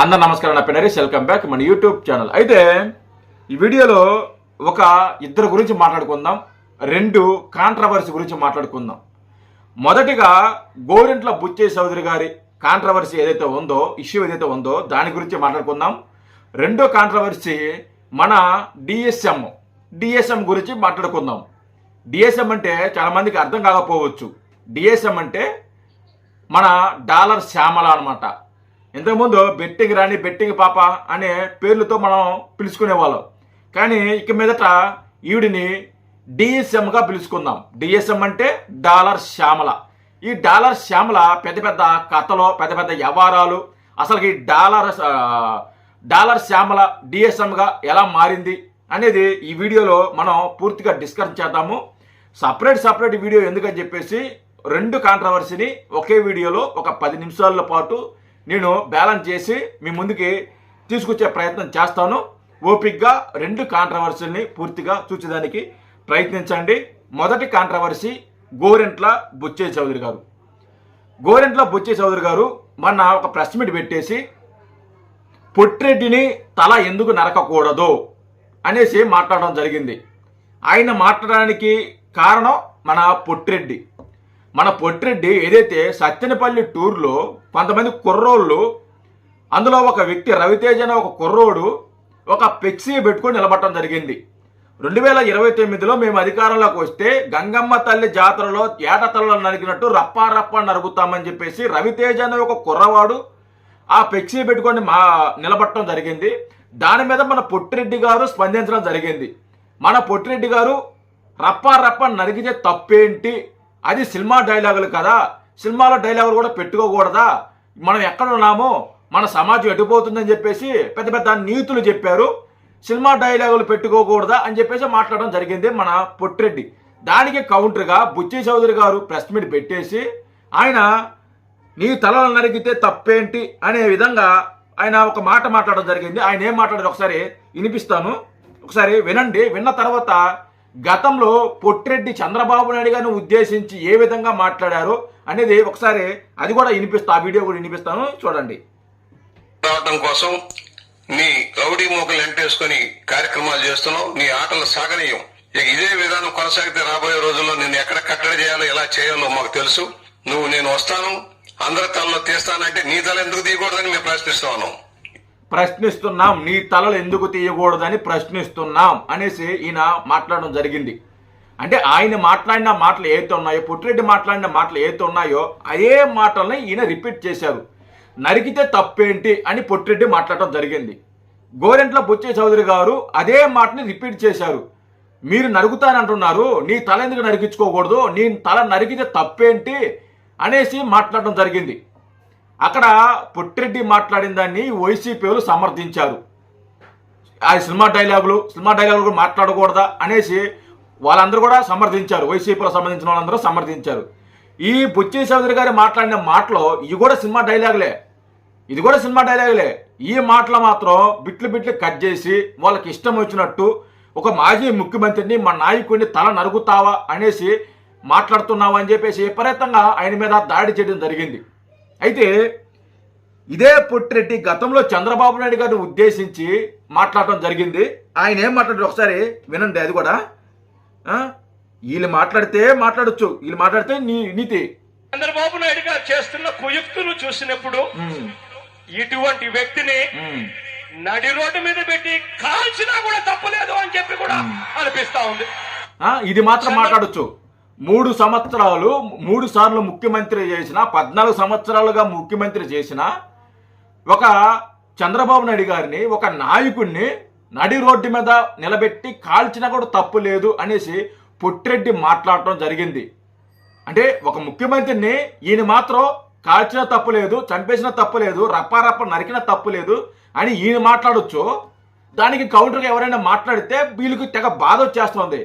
అన్న నమస్కారం నా పేరు వెల్కమ్ బ్యాక్ మన యూట్యూబ్ ఛానల్. అయితే ఈ వీడియోలో ఒక ఇద్దరు గురించి మాట్లాడుకుందాం రెండు కాంట్రవర్సీ గురించి మాట్లాడుకుందాం. మొదటిగా గోరింట్ల బుచ్చే చౌదరి గారి కాంట్రవర్సీ ఏదైతే ఉందో ఇష్యూ ఏదైతే ఉందో దాని గురించి మాట్లాడుకుందాం. రెండో కాంట్రవర్సీ మన డిఎస్ఎం డిఎస్ఎం గురించి మాట్లాడుకుందాం. డిఎస్ఎం అంటే చాలా మందికి అర్థం కాకపోవచ్చు. డిఎస్ఎం అంటే మన డాలర్ శ్యామల అనమాట ఇంతకుముందు బెట్టింగ్ రాని బెట్టింగ్ పాప అనే పేర్లతో మనం పిలుచుకునేవాళ్ళం. కానీ ఇక మీదట ఈవిడిని డిఎస్ఎంగా పిలుచుకుందాం. డిఎస్ఎం అంటే డాలర్ శ్యామల. ఈ డాలర్ శ్యామల పెద్ద పెద్ద కథలు పెద్ద పెద్ద వ్యవహారాలు అసలు ఈ డాలర్ డాలర్ శ్యామల డిఎస్ఎంగా ఎలా మారింది అనేది ఈ వీడియోలో మనం పూర్తిగా డిస్కస్ చేద్దాము. సపరేట్ సపరేట్ వీడియో ఎందుకని చెప్పేసి రెండు కాంట్రవర్సీని ఒకే వీడియోలో ఒక పది నిమిషాల పాటు నేను బ్యాలెన్స్ చేసి మీ ముందుకి తీసుకొచ్చే ప్రయత్నం చేస్తాను. ఓపిక్గా రెండు కాంట్రవర్సీని పూర్తిగా చూసేదానికి ప్రయత్నించండి. మొదటి కాంట్రవర్సీ గోరెంట్ల బుచ్చే చౌదరి గారు. గోరెంట్ల బుచ్చే చౌదరి గారు మొన్న ఒక ప్రెస్ మీట్ పెట్టేసి పొట్టిరెడ్డిని తల ఎందుకు నరకకూడదు? అనేసి మాట్లాడడం జరిగింది. ఆయన మాట్లాడడానికి కారణం మన పొట్టిరెడ్డి. మన పొట్టిరెడ్డి ఏదైతే సత్తెనపల్లి టూర్లో కొంతమంది కుర్రోళ్ళు అందులో ఒక వ్యక్తి రవితేజ అనే ఒక కుర్రోడు ఒక పెక్సీ పెట్టుకొని నిలబడటం జరిగింది. రెండు వేల ఇరవై తొమ్మిదిలో మేము అధికారంలోకి వస్తే గంగమ్మ తల్లి జాతరలో ఏటతలలో నరికినట్టు రప్పా నరుగుతామని చెప్పేసి రవితేజ అనే ఒక కుర్రవాడు ఆ పెక్సీ పెట్టుకొని మా నిలబడటం జరిగింది. దాని మీద మన పొట్టిరెడ్డి గారు స్పందించడం జరిగింది. మన పొట్టిరెడ్డి గారు రప్పారప్ప రప్ప నరికితే తప్పేంటి? అది సినిమా డైలాగులు కదా. సినిమాలో డైలాగులు కూడా పెట్టుకోకూడదా? మనం ఎక్కడ ఉన్నామో మన సమాజం ఎటుపోతుందని చెప్పేసి పెద్ద పెద్ద నీతులు చెప్పారు. సినిమా డైలాగులు పెట్టుకోకూడదా అని చెప్పేసి మాట్లాడడం జరిగింది మన పొట్టిరెడ్డి. దానికి కౌంటర్గా బుచ్చి చౌదరి గారు ప్రెస్ మీట్ పెట్టేసి ఆయన నీ తలలు నరిగితే తప్పేంటి? అనే విధంగా ఆయన ఒక మాట మాట్లాడడం జరిగింది. ఆయన ఏం మాట్లాడారు ఒకసారి వినిపిస్తాను. ఒకసారి వినండి. విన్న తర్వాత గతంలో పొట్టిరెడ్డి చంద్రబాబు నాయుడు గారిని ఉద్దేశించి ఏ విధంగా మాట్లాడారో అనేది ఒకసారి అది కూడా వినిపిస్తా ఆ వీడియో కూడా వినిపిస్తాను చూడండి. రావడం కోసం నీ రౌడీ మోకలు ఎంటేసుకుని కార్యక్రమాలు చేస్తున్నావు నీ ఆటలు సాగనీయం. ఇక ఇదే విధానం కొనసాగితే రాబోయే రోజుల్లో నేను ఎక్కడ కట్టడి చేయాలో ఎలా చేయాలో మాకు తెలుసు. నువ్వు నేను వస్తాను అందరి తలలో తీస్తానంటే నీ తల ఎందుకు తీయకూడదని మేము ప్రశ్నిస్తాను ప్రశ్నిస్తున్నాం నీ తలలు ఎందుకు తీయకూడదని ప్రశ్నిస్తున్నాం అనేసి ఈయన మాట్లాడడం జరిగింది. అంటే ఆయన మాట్లాడిన మాటలు ఏవైతే ఉన్నాయో పుట్టిరెడ్డి మాట్లాడిన మాటలు ఏవైతే ఉన్నాయో అదే మాటల్ని ఈయన రిపీట్ చేశారు. నరికితే తప్పేంటి అని పొట్టిరెడ్డి మాట్లాడటం జరిగింది. గోరెంట్ల బుచ్చయ్య చౌదరి గారు అదే మాటని రిపీట్ చేశారు. మీరు నరుకుతానంటున్నారు నీ తల ఎందుకు నరికించుకోకూడదు నీ తల నరికితే తప్పేంటి అనేసి మాట్లాడటం జరిగింది. అక్కడ పొట్టిరెడ్డి మాట్లాడిన దాన్ని వైసీపీ వాళ్ళు సమర్థించారు. ఆ సినిమా డైలాగులు సినిమా డైలాగులు కూడా మాట్లాడకూడదా అనేసి వాళ్ళందరూ కూడా సమర్థించారు. వైసీపీలో సంబంధించిన వాళ్ళందరూ సమర్థించారు. ఈ బుచ్చి చౌదరి గారి మాట్లాడిన మాటలో ఇవి కూడా సినిమా డైలాగులే. ఇది కూడా సినిమా డైలాగులే. ఈ మాటలు మాత్రం బిట్లు బిట్లు కట్ చేసి వాళ్ళకి ఇష్టం వచ్చినట్టు ఒక మాజీ ముఖ్యమంత్రిని మా నాయకుడిని తల నరుగుతావా అనేసి మాట్లాడుతున్నావా అని చెప్పేసి విపరీతంగా ఆయన మీద దాడి చేయడం జరిగింది. అయితే ఇదే పుట్టిరెడ్డి గతంలో చంద్రబాబు నాయుడు గారిని ఉద్దేశించి మాట్లాడటం జరిగింది. ఆయన ఏం మాట్లాడారు ఒకసారి వినండి అది కూడా? వీళ్ళు మాట్లాడితే మాట్లాడొచ్చు. వీళ్ళు మాట్లాడితే నీ నీతి. చంద్రబాబు నాయుడు గారు చేస్తున్న కుయుక్తులు చూసినప్పుడు ఇటువంటి వ్యక్తిని నడి రోడ్డు మీద పెట్టి కాల్చినా కూడా తప్పలేదు అని చెప్పి కూడా అనిపిస్తా ఉంది. ఆ, ఇది మాత్రం మాట్లాడొచ్చు. మూడు సంవత్సరాలు మూడు సార్లు ముఖ్యమంత్రి చేసిన పద్నాలుగు సంవత్సరాలుగా ముఖ్యమంత్రి చేసిన ఒక చంద్రబాబు నాయుడు గారిని ఒక నాయకుడిని నడి రోడ్డు మీద నిలబెట్టి కాల్చినా కూడా తప్పు లేదు అనేసి పొట్టిరెడ్డి మాట్లాడటం జరిగింది. అంటే ఒక ముఖ్యమంత్రిని ఈయన మాత్రం కాల్చిన తప్పు లేదు చంపేసిన తప్పు లేదు రప్పారప్ప నరికిన తప్పు లేదు అని ఈయన మాట్లాడొచ్చు. దానికి కౌంటర్గా ఎవరైనా మాట్లాడితే వీళ్ళకి తెగ బాధ వచ్చేస్తుంది.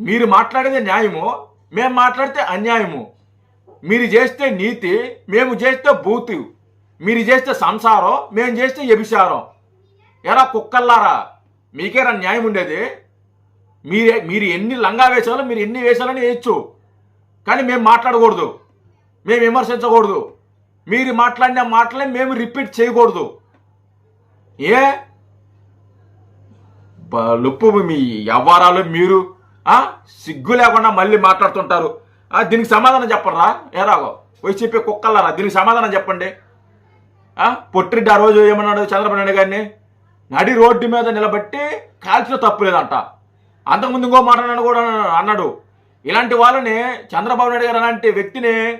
మీరు మాట్లాడేది న్యాయము మేము మాట్లాడితే అన్యాయము. మీరు చేస్తే నీతి మేము చేస్తే బూతు. మీరు చేస్తే సంసారం మేము చేస్తే వ్యభిచారం ఎరా కుక్కల్లారా మీకేరా న్యాయం ఉండేది? మీరే మీరు ఎన్ని లంగా వేసాలో మీరు ఎన్ని వేసాలని వేయచ్చు. కానీ మేము మాట్లాడకూడదు. మేము విమర్శించకూడదు. మీరు మాట్లాడిన మాటలే మేము రిపీట్ చేయకూడదు. ఏ? బ- లుప్పు మీ వ్యవహారాలు మీరు. సిగ్గు లేకుండా మళ్ళీ మాట్లాడుతుంటారు. దీనికి సమాధానం చెప్పరా? ఏరాగో వైసీపీ కుక్కలారా దీనికి సమాధానం చెప్పండి. ఆ? పొట్టిరెడ్డి ఆ రోజు ఏమన్నాడు చంద్రబాబు నాయుడు గారిని? నడి రోడ్డు మీద నిలబెట్టి కాల్చిన తప్పు లేదంట. అంతకుముందు ఇంకో మాట్లాడాను కూడా అన్నాడు. ఇలాంటి వాళ్ళని చంద్రబాబు నాయుడు గారు అలాంటి వ్యక్తిని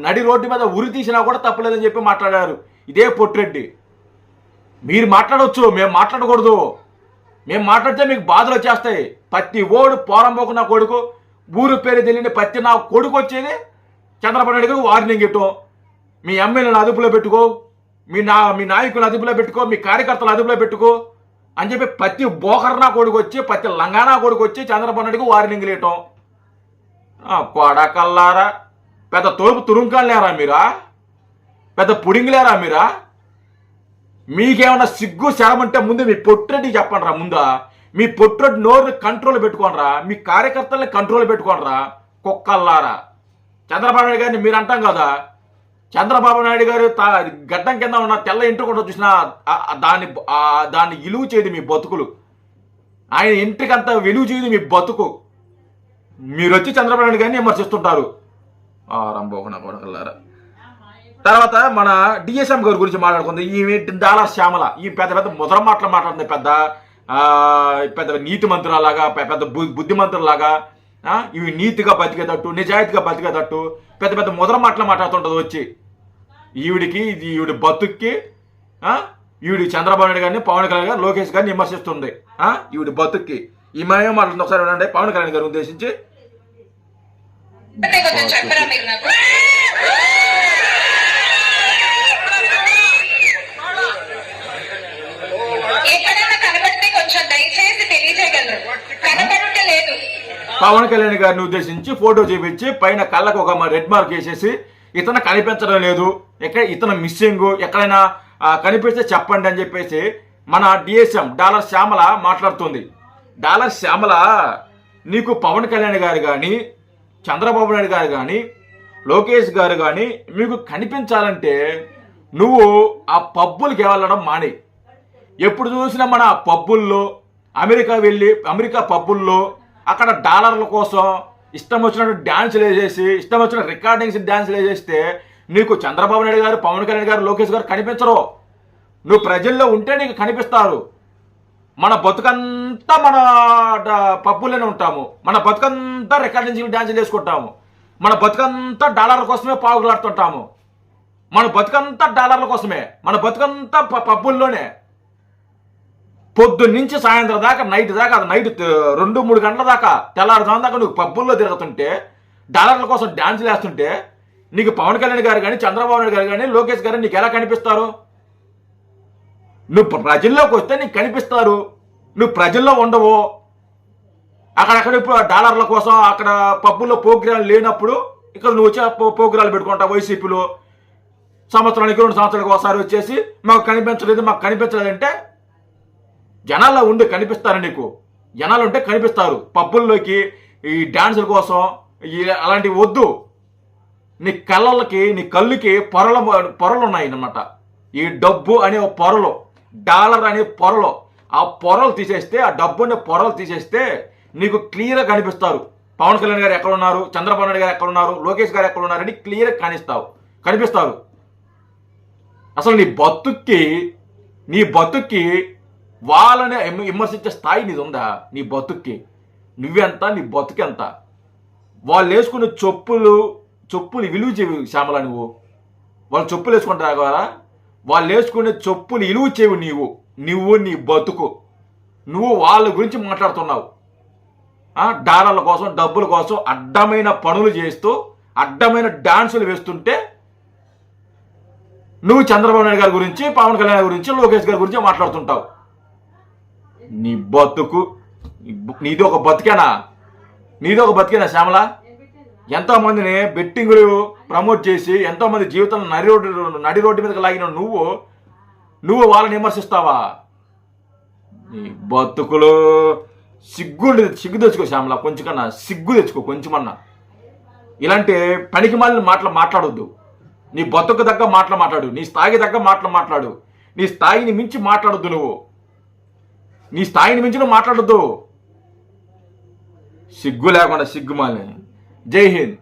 నడి- రోడ్డు మీద ఉరి తీసినా కూడా తప్పులేదని చెప్పి మాట్లాడారు. ఇదే పొట్టిరెడ్డి. మీరు మాట్లాడవచ్చు మేము మాట్లాడకూడదు. మేము మాట్లాడితే మీకు బాధలు వచ్చేస్తాయి. ప్రతి ఓడు పోరంబోకు నా కొడుకు. ఊరు పేరు తెలియని ప్రతి నా కొడుకు వచ్చేది. చంద్రబాబు నాయుడు వార్నింగ్ ఇవ్వటం మీ ఎమ్మెల్యేని అదుపులో పెట్టుకో. మీ నా మీ నాయకులను అదుపులో పెట్టుకో. మీ కార్యకర్తలు అదుపులో పెట్టుకో. అని చెప్పి ప్రతి బోకర్నా కొడుకు వచ్చి ప్రతి లంగానా కొడుకు వచ్చి చంద్రబాబు నాయుడుకు వార్నింగ్ లేటం కొడకల్లారా? పెద్ద తోపు తురుంకాలు లేరా మీరా? పెద్ద పుడింగిలేరా మీరా? మీకేమన్నా సిగ్గు శరమంటే ముందు మీ పొట్టరెడ్డి చెప్పండి రా ముందా. మీ పొట్టరెడ్డి నోరుని కంట్రోల్ పెట్టుకోనరా మీ కార్యకర్తల్ని కంట్రోల్ పెట్టుకోనరా కుక్కల్లారా. చంద్రబాబు నాయుడు గారిని మీరు అంటాం కదా. చంద్రబాబు నాయుడు గారు తా గడ్డం కింద ఉన్న తెల్ల ఇంటికి చూసిన దాన్ని దాన్ని ఇలువ చేయదు మీ బతుకులు. ఆయన ఇంటికంత విలువ చేయదు మీ బతుకు. మీరు వచ్చి చంద్రబాబు నాయుడు గారిని విమర్శిస్తుంటారు. ఆ కొడకల్లారా తర్వాత మన డిఎస్ఎం గారి గురించి మాట్లాడుకుంది. ఈమె డాలర్ శ్యామల. ఈ పెద్ద పెద్ద ముద్ర మాటలు మాట్లాడుతుంది పెద్ద పెద్ద నీతి మంత్రులలాగా పెద్ద బు- బుద్ధిమంతులాగా ఇవి నీతిగా బతికేటట్టు నిజాయితీగా బతికేటట్టు పెద్ద పెద్ద ముద్ర మాటలు మాట్లాడుతుంటుంది వచ్చి. ఈవిడికి ఇది ఈవిడి బతుక్కి ఈవిడి చంద్రబాబు నాయుడు గారిని పవన్ కళ్యాణ్ గారు లోకేష్ గారిని విమర్శిస్తుంది. ఆ, ఈవిడి బతుక్కి. ఈమె ఏం మాట్లాడుతుంది ఒకసారి వినండి. పవన్ కళ్యాణ్ గారిని ఉద్దేశించి అంటే కొంచెం చెప్పరా మీరు నాకు ఎక్కడైనా కనబడితే కొంచెం దయచేసి తెలియజేయగలరు కనబడుట లేదు పవన్ కళ్యాణ్ గారిని ఉద్దేశించి ఫోటో చూపించి పైన కళ్ళకు ఒక రెడ్ మార్క్ వేసేసి ఇతను కనిపించడం లేదు. ఎక్కడ ఇతను మిస్సింగ్ ఎక్కడైనా కనిపిస్తే చెప్పండి అని చెప్పేసి మన డిఎస్ఎం డాలర్ శ్యామల మాట్లాడుతుంది. డాలర్ శ్యామల నీకు పవన్ కళ్యాణ్ గారు కానీ చంద్రబాబు నాయుడు గారు కానీ లోకేష్ గారు కానీ మీకు కనిపించాలంటే నువ్వు ఆ పబ్బులకి వెళ్ళడం మానే. ఎప్పుడు చూసినా మన పబ్బుల్లో అమెరికా వెళ్ళి అమెరికా పబ్బుల్లో అక్కడ డాలర్ల కోసం ఇష్టం వచ్చినట్టు డ్యాన్సులు వేసేసి ఇష్టం వచ్చిన రికార్డింగ్స్ డ్యాన్సులు వేసేస్తే నీకు చంద్రబాబు నాయుడు గారు పవన్ కళ్యాణ్ గారు లోకేష్ గారు కనిపించరు. నువ్వు ప్రజల్లో ఉంటే నీకు కనిపిస్తారు. మన బతుకంతా మన పప్పులోనే ఉంటాము. మన బతుకంతా రికార్డింగ్ డ్యాన్సులు వేసుకుంటాము. మన బతుకంతా డాలర్ల కోసమే పావుగులాడుతుంటాము మన బతుకంతా డాలర్ల కోసమే. మన బతుకంతా ప- పబ్బుల్లోనే. పొద్దున్నుంచి సాయంత్రం దాకా నైట్ దాకా అది నైట్ రెండు మూడు గంటల దాకా తెల్లారుజాము దాకా నువ్వు పబ్బుల్లో తిరుగుతుంటే డాలర్ల కోసం డాన్స్ వేస్తుంటే నీకు పవన్ కళ్యాణ్ గారు కానీ చంద్రబాబు నాయుడు గారు కానీ లోకేష్ గారు నీకు ఎలా కనిపిస్తారు? నువ్వు ప్రజల్లోకి వస్తే నీకు కనిపిస్తారు. నువ్వు ప్రజల్లో ఉండవు. అక్కడక్కడ ఇప్పుడు డాలర్ల కోసం అక్కడ పబ్బుల్లో ప్రోగ్రాలు లేనప్పుడు ఇక్కడ నువ్వు వచ్చి ప్రోగ్రాలు పెట్టుకుంటావు వైసీపీలో. సంవత్సరానికి రెండు సంవత్సరాలకు ఒకసారి వచ్చేసి మాకు కనిపించలేదు మాకు కనిపించలేదంటే జనాల్లో ఉండి కనిపిస్తారు నీకు. జనాలు ఉంటే కనిపిస్తారు. పబ్బుల్లోకి ఈ డాన్సుల కోసం ఈ అలాంటివి వద్దు. నీ కళ్ళకి నీ కళ్ళుకి పొరల పొరలు ఉన్నాయి అన్నమాట ఈ డబ్బు అనే ఒక పొరలు డాలర్ అనే పొరలు ఆ పొరలు తీసేస్తే ఆ డబ్బు అనే పొరలు తీసేస్తే నీకు క్లియర్గా కనిపిస్తారు. పవన్ కళ్యాణ్ గారు ఎక్కడ ఉన్నారు? చంద్రబాబు నాయుడు గారు ఎక్కడ ఉన్నారు? లోకేష్ గారు ఎక్కడ ఉన్నారని క్లియర్గా కనిస్తావు. కనిపిస్తారు. అసలు నీ బతుక్కి నీ బతుక్కి వాళ్ళని విమర్శించే స్థాయి నీది ఉందా? నీ బతుక్కి. నువ్వెంత నీ బతుకెంత వాళ్ళు వేసుకునే చెప్పులు చెప్పులు విలువ చేవి శ్యామల నువ్వు. వాళ్ళు చెప్పులు వేసుకుంటారు కదా వాళ్ళు వేసుకునే చెప్పులు విలువ చేవి నీవు. నువ్వు నీ బతుకు. నువ్వు వాళ్ళ గురించి మాట్లాడుతున్నావు. డాలర్ల కోసం డబ్బుల కోసం అడ్డమైన పనులు చేస్తూ అడ్డమైన డాన్సులు వేస్తుంటే నువ్వు చంద్రబాబు నాయుడు గారి గురించి పవన్ కళ్యాణ్ గారి గురించి లోకేష్ గారి గురించి మాట్లాడుతుంటావు. నీ బతుకు నీది ఒక బతికేనా? నీది ఒక బతికేనా శ్యామల? ఎంతో మందిని బెట్టింగులు ప్రమోట్ చేసి ఎంతో మంది జీవితంలో నడి రోడ్డు నడి రోడ్డు మీదకి లాగిన నువ్వు నువ్వు వాళ్ళని విమర్శిస్తావా? నీ బతుకులు సిగ్గు సిగ్గు తెచ్చుకో శ్యామల కొంచెం కన్నా సిగ్గు తెచ్చుకో కొంచెమన్నా. ఇలాంటి పనికి మాలిన మాటలు మాట్లాడొద్దు. నీ బతుకు తగ్గ మాటలు మాట్లాడు నీ స్థాయికి తగ్గ మాటలు మాట్లాడు. నీ స్థాయిని మించి మాట్లాడొద్దు నువ్వు. నీ స్థాయిని మించి నువ్వు సిగ్గు లేకుండా సిగ్గుమాలి జై హింద్.